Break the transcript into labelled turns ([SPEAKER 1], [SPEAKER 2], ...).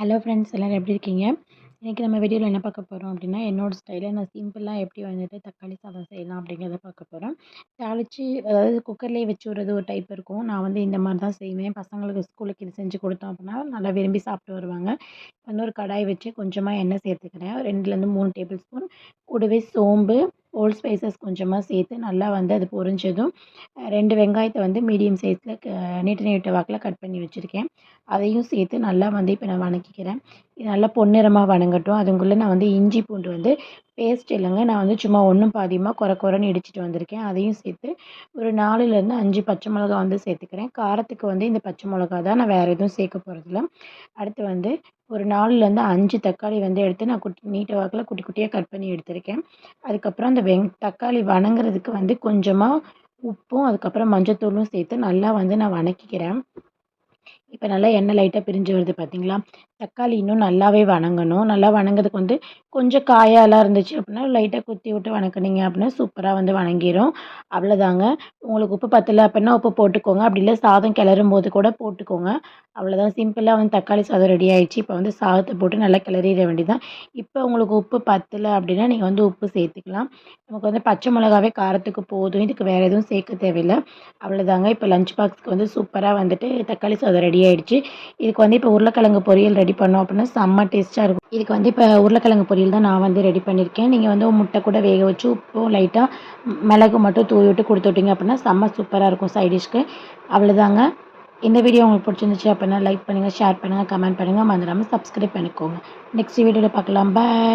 [SPEAKER 1] Hello friends எல்லோரும் எப்படி இருக்கீங்க? இன்றைக்கி நம்ம வீடியோவில் என்ன பார்க்க போகிறோம் அப்படின்னா என்னோடய ஸ்டைலில் நான் சிம்பிளாக எப்படி வந்துட்டு தக்காளி சாதம் செய்யலாம் அப்படிங்கிறத பார்க்க போகிறோம் தாளித்து அதாவது குக்கர்லேயே வச்சு விட்றது ஒரு டைப் இருக்கும். நான் வந்து இந்த மாதிரி தான் செய்வேன். பசங்களுக்கு ஸ்கூலுக்கு இது செஞ்சு கொடுத்தோம் அப்படின்னா நல்லா விரும்பி சாப்பிட்டு வருவாங்க. இன்னொரு கடாய் வச்சு கொஞ்சமாக எண்ணெய் சேர்த்துக்கிறேன். ரெண்டுலேருந்து மூணு டேபிள் ஸ்பூன் கூடவே சோம்பு ஹோல் ஸ்பைசஸ் கொஞ்சமாக சேர்த்து நல்லா வந்து அது பொரிஞ்சதும் ரெண்டு வெங்காயத்தை வந்து மீடியம் சைஸில் நீட்டு நீட்ட வாக்கில் கட் பண்ணி வச்சுருக்கேன். அதையும் சேர்த்து நல்லா வந்து இப்போ நான் வணக்கிக்கிறேன். இது நல்லா பொன்னிறமாக வணங்கட்டும். அதுக்குள்ளே நான் வந்து இஞ்சி பூண்டு வந்து பேஸ்ட் இல்லைங்க. நான் வந்து சும்மா ஒன்றும் பாதியமாக குறை குறைன்னு இடிச்சிட்டு வந்திருக்கேன். அதையும் சேர்த்து ஒரு நாலுலேருந்து அஞ்சு பச்சை மிளகா வந்து சேர்த்துக்கிறேன். காரத்துக்கு வந்து இந்த பச்சை மிளகா தான் நான் வேறு எதுவும் சேர்க்க போகிறதில்ல அடுத்து வந்து ஒரு நாலுலேருந்து அஞ்சு தக்காளி வந்து எடுத்து நான் குட்டி நீட்ட வாக்கில் குட்டி குட்டியாக கட் பண்ணி எடுத்திருக்கேன். அதுக்கப்புறம் அந்த வெங் தக்காளி வணங்குறதுக்கு வந்து கொஞ்சமாக உப்பும் அதுக்கப்புறம் மஞ்சத்தூளும் சேர்த்து நல்லா வந்து நான் வதக்கிக்கிறேன் இப்போ நல்லா எண்ணெய் லைட்டாக பிரிஞ்சு வருது பார்த்தீங்களா தக்காளி இன்னும் நல்லாவே வணங்கணும். நல்லா வணங்கிறதுக்கு வந்து கொஞ்சம் காயாலாம் இருந்துச்சு அப்படின்னா லைட்டாக குத்தி விட்டு வணக்குனீங்க அப்படின்னா சூப்பராக வந்து வணங்கிடும் அவ்வளோதாங்க உங்களுக்கு உப்பு பத்தலை அப்படின்னா உப்பு போட்டுக்கோங்க. அப்படி இல்லை சாதம் கிளறும் போது கூட போட்டுக்கோங்க. அவ்வளோதான் சிம்பிளாக வந்து தக்காளி சாதம் ரெடி ஆகிடுச்சு இப்போ வந்து சாதத்தை போட்டு நல்லா கிளறிட வேண்டியதான் இப்போ உங்களுக்கு உப்பு பத்தலை அப்படின்னா நீங்கள் வந்து உப்பு சேர்த்துக்கலாம். நமக்கு வந்து பச்சை மிளகாவே காரத்துக்கு போதும். இதுக்கு வேறு எதுவும் சேர்க்க தேவையில்லை. அவ்வளோதாங்க இப்போ லஞ்ச் பாக்ஸ்க்கு வந்து சூப்பராக வந்துட்டு தக்காளி சாதம் ரெடி ஆகிடுச்சு இதுக்கு வந்து இப்போ உருளைக்கிழங்கு பொரியல் ரெடி ரெடி பண்ணோம் அப்படின்னா செம்ம டேஸ்ட்டாக இருக்கும். இதுக்கு வந்து இப்போ உருளைக்கிழங்கு பொரியல் தான் நான் வந்து ரெடி பண்ணியிருக்கேன் நீங்கள் வந்து முட்டை கூட வேக வச்சு உப்பும் லைட்டாக மிளகு மட்டும் தூவி விட்டு கொடுத்து விட்டிங்க அப்படின்னா செம்ம சூப்பராக இருக்கும் சைடிஷ்க்கு அவ்வளோதாங்க இந்த வீடியோ உங்களுக்கு பிடிச்சிருந்துச்சு அப்படின்னா லைக் பண்ணுங்கள் ஷேர் பண்ணுங்கள் கமெண்ட் பண்ணுங்கள் மறந்துடாமல் சப்ஸ்கிரைப் பண்ணிக்கோங்க. நெக்ஸ்ட் வீடியோவில் பார்க்கலாம். பாய்